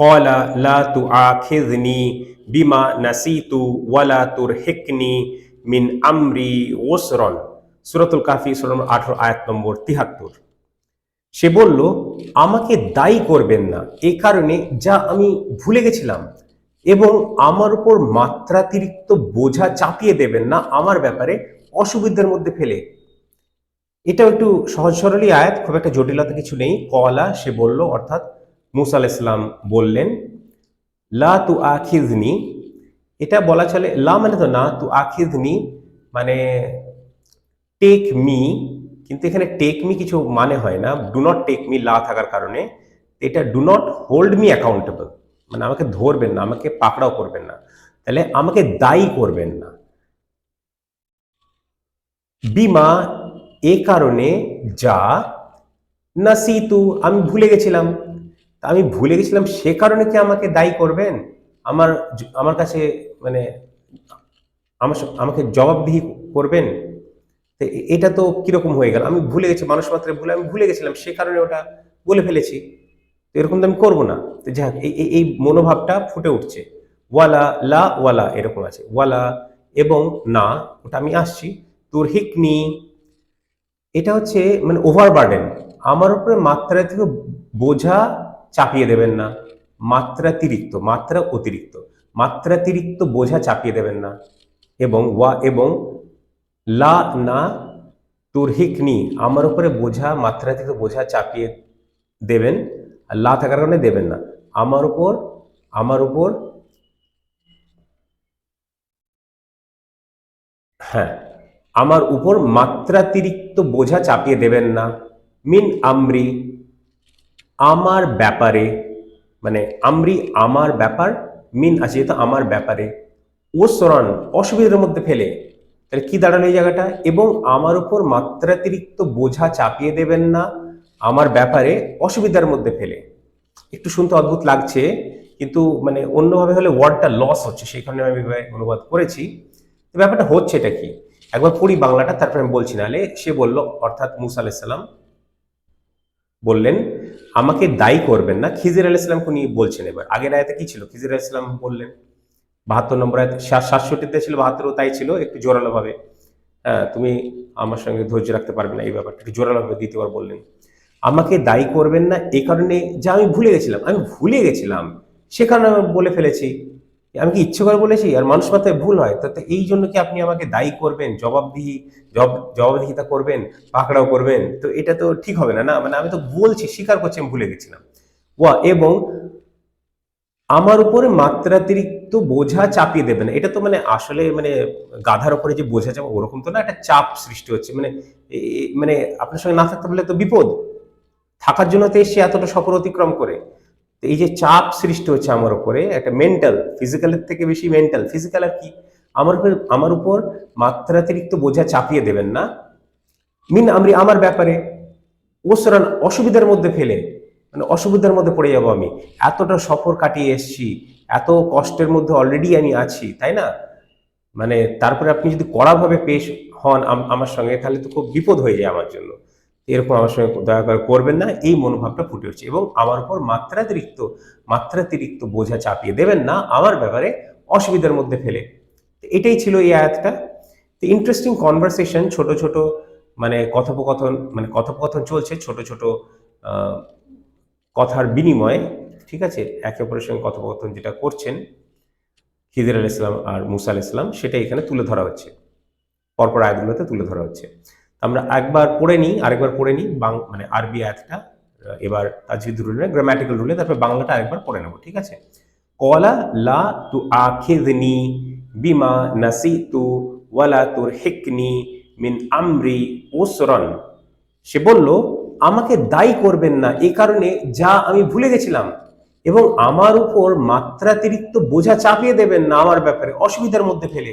কলা লা তু আখিযনি বিমা নাসিতু ওয়ালা তুর হেকনি মিন আমরি ওসরন সুরাতুল কাফি, সুরা নম্বর আঠারো, আয়াত নম্বর তিহাত্তর। সে বলল, আমাকে দায়ী করবেন না এই কারণে যা আমি ভুলে গেছিলাম এবং আমার উপর মাত্রাতিরিক্ত বোঝা চাপিয়ে দেবেন না, আমার ব্যাপারে অসুবিধার মধ্যে ফেলে। এটাও একটু সহজ সরলই আয়াত, খুব একটা জটিলতা কিছু নেই। কলা, সে বলল, অর্থাৎ মুসা আলাইহিস সালাম বললেন, লা তু আখিজনি এটা বলা চলে, লা মানে তো না তু আখিজনি মানে টেক মি কিন্তু এখানে টেক মি কিছু মানে হয় না ডু নট টেক মি লা থাকার কারণে। এটা do not hold me accountable মানে আমাকে ধরবেন না, আমাকে পাকড়াও করবেন না, তাহলে আমাকে দায়ী করবেন না। বিমা, এ কারণে যা, নাসিতু, আমি ভুলে গেছিলাম তা আমি ভুলে গেছিলাম, সে কারণে কি আমাকে দায়ী করবেন? আমার আমার কাছে মানে আমার আমাকে জবাবদিহি করবেন? তো এটা তো কীরকম হয়ে গেল? আমি ভুলে গেছি, মানুষ মাত্রে ভুলে, আমি ভুলে গেছিলাম, সে কারণে ওটা বলে ফেলেছি। তো এরকম তো আমি করব না। তো এই- এই মনোভাবটা ফুটে উঠছে। ওয়ালা, লা, ওয়ালা এরকম আছে। ওয়ালা এবং না, ওটা আমি আসছি। তোর হিকনি এটা হচ্ছে মানে ওভারবার্ডেন আমার উপরে মাত্রা থেকে বোঝা চাপিয়ে দেবেন না। মাত্রাতিরিক্ত মাত্রা অতিরিক্ত মাত্রাতিরিক্ত বোঝা চাপিয়ে দেবেন না। এবং ওয়া, এবং লা না তুরহিকনি, আমার উপরে বোঝা, মাত্রাতিরিক্ত বোঝা চাপিয়ে দেবেন। লা থাকার কারণে দেবেন না। আমার উপর আমার উপর হ্যাঁ আমার উপর মাত্রাতিরিক্ত বোঝা চাপিয়ে দেবেন না। মিন আমরি আমার ব্যাপারে মানে আমরি আমার ব্যাপার, মিন আছে যেহেতু আমার ব্যাপারে, ও ওসরান অসুবিধার মধ্যে ফেলে। তাহলে কি দাঁড়াল এই জায়গাটা? এবং আমার উপর মাত্রাতিরিক্ত বোঝা চাপিয়ে দেবেন না, আমার ব্যাপারে অসুবিধার মধ্যে ফেলে। একটু শুনতে অদ্ভুত লাগছে, কিন্তু মানে অন্যভাবে হলে ওয়ার্ডটা লস হচ্ছে, সেই কারণে আমি অনুবাদ করেছি। ব্যাপারটা হচ্ছে এটা কি? একবার পড়ি বাংলাটা, তারপরে আমি বলছি, নাহলে সে বলল, অর্থাৎ মুসা আলাইসাল্লাম বললেন, আমাকে দায়ী করবেন না। খিজির আলাইসাল্লাম উনি বলছেন এবার। আগের আয়াতে কি ছিল? খিজির আলাইসাল্লাম বললেন, বাহাত্তর নম্বর আয়াত সাতষট্টিতে ছিল, বাহাত্তরও তাই ছিল, একটু জোরালো ভাবে হ্যাঁ তুমি আমার সঙ্গে ধৈর্য রাখতে পারবে না এই ব্যাপারটা একটু জোরালো ভাবে দ্বিতীয়বার বললেন। আমাকে দায়ী করবেন না, এ কারণে যা আমি ভুলে গেছিলাম, আমি ভুলে গেছিলাম, সে কারণে আমি বলে ফেলেছি। আমি কি ইচ্ছে করে বলেছি? আর মানুষ মাথায় ভুল হয়। তো এই জন্য কি আপনি আমাকে দায়ী করবেন? জবাবদিহি জবাব জবাবদিহিতা করবেন? পাকড়াও করবেন? তো এটা তো ঠিক হবে না না? মানে আমি তো বলছি, স্বীকার করছি, আমি ভুলে গেছিলাম। ওয়া, এবং আমার উপরে মাত্রাতিরিক্ত বোঝা চাপিয়ে দেবে না। এটা তো মানে আসলে মানে গাধার উপরে যে বোঝা যাবে, ওরকম তো না? একটা চাপ সৃষ্টি হচ্ছে। মানে মানে আপনার সঙ্গে না থাকতে পারলে তো বিপদ। থাকার জন্য তো সে এতটা সফর অতিক্রম করে। তো এই যে চাপ সৃষ্টি হচ্ছে আমার উপরে, একটা মেন্টাল ফিজিক্যালের থেকে বেশি মেন্টাল ফিজিক্যাল আর কি, আমার উপর আমার উপর মাত্রাতিরিক্ত বোঝা চাপিয়ে দেবেন না। মিন আমি আমার ব্যাপারে ওসরান অসুবিধার মধ্যে ফেলে মানে অসুবিধার মধ্যে পড়ে যাব আমি। এতটা সফর কাটিয়ে এসেছি, এত কষ্টের মধ্যে অলরেডি আমি আছি, তাই না? মানে তারপরে আপনি যদি কড়াভাবে পেশ হন আমার সঙ্গে, তাহলে তো খুব বিপদ হয়ে যায় আমার জন্য। এরকম আমার সঙ্গে দয়া করে করবেন না, এই মনোভাবটা ফুটে উঠছে এবং আমার উপর মাত্রাতিরিক্ত মাত্রাতিরিক্ত বোঝা চাপিয়ে দেবেন না, আমার ব্যাপারে অসুবিধার মধ্যে ফেলে। এটাই ছিল এই আয়াতটা। তো ইন্টারেস্টিং কনভারসেশন ছোট ছোট মানে কথোপকথন মানে কথোপকথন চলছে, ছোট ছোট কথার বিনিময়ে, ঠিক আছে? একে অপরের সঙ্গে কথোপকথন যেটা করছেন, খিদির আল ইসলাম আর মুসা আল ইসলাম সেটা এখানে তুলে ধরা হচ্ছে। পরপর আয়াতগুলোতে তুলে ধরা হচ্ছে। আমরা একবার পড়ে নিই, আরেকবার পড়ে নিই মানে আরবি আয়াতটা এবার তাজভিদ রুলে গ্রামাটিক্যাল রুলে, তারপর বাংলাটা আরেকবার পড়ে নেব, ঠিক আছে? কলা লা তু আখিযনি বিমা নাসিতু ওয়ালা তুর হিকনি মিন আমরি ওসরন সে বলল, আমাকে দায়ী করবেন না এই কারণে যা আমি ভুলে গেছিলাম এবং আমার উপর মাত্রাতিরিক্ত বোঝা চাপিয়ে দেবেন না আমার ব্যাপারে, অসুবিধার মধ্যে ফেলে।